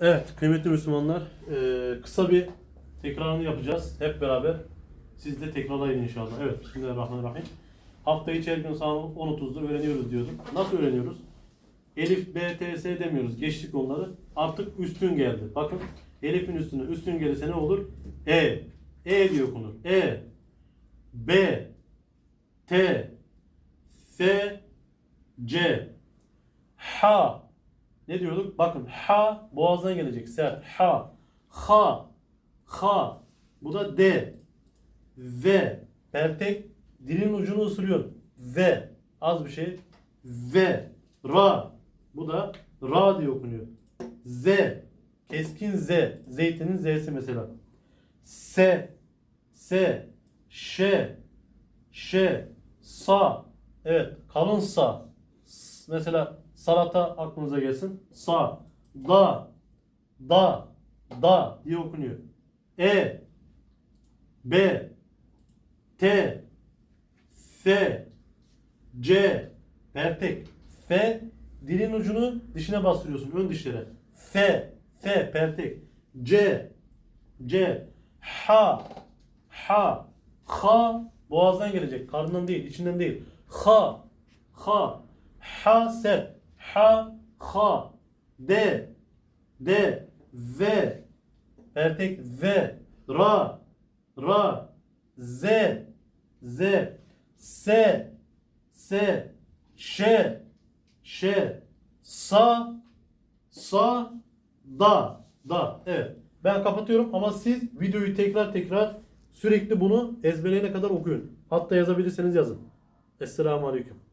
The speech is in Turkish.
Evet kıymetli Müslümanlar eee, kısa bir tekrarını yapacağız hep beraber. Siz de tekrarlayın inşallah. Evet Bismillahirrahmanirrahim. Hafta içi her gün saat 10.30'da öğreniyoruz diyordum. Nasıl öğreniyoruz? Elif, B, T, S demiyoruz. Geçtik onları. Artık üstün geldi. Bakın Elif'in üstüne üstün gelirse ne olur? E. E diye okunur. E. B. T. S. C. H. Ne diyorduk? Bakın ha boğazdan gelecek. Sert. Ha. Ha. Ha. Bu da D. V. Pertek dilin ucunu ısırıyor. V. Az bir şey. V. Ra. Bu da ra diye okunuyor. Z. Keskin Z. Zeytinin Z'si mesela. S. S. Ş. Ş. Sa. Evet. Kalın sa. Mesela salata aklınıza gelsin. Sa. Da. Da. Da diye okunuyor. E. B. T. F. C. Pertek. F. Dilin ucunu dişine bastırıyorsun. Ön dişlere. F. F. Pertek. C. C. H. H. H. Boğazdan gelecek. Karnından değil. içinden değil. H. H. H. Sert. H. H. D. D. V. Pertek V. Ra. Ra. Z. Z. S. S. Ş. Ş. Sa. Sa. Da. Da. Evet. Ben kapatıyorum ama siz videoyu tekrar tekrar sürekli bunu ezberleyene kadar okuyun. Hatta yazabilirseniz yazın. Esselamu Aleyküm.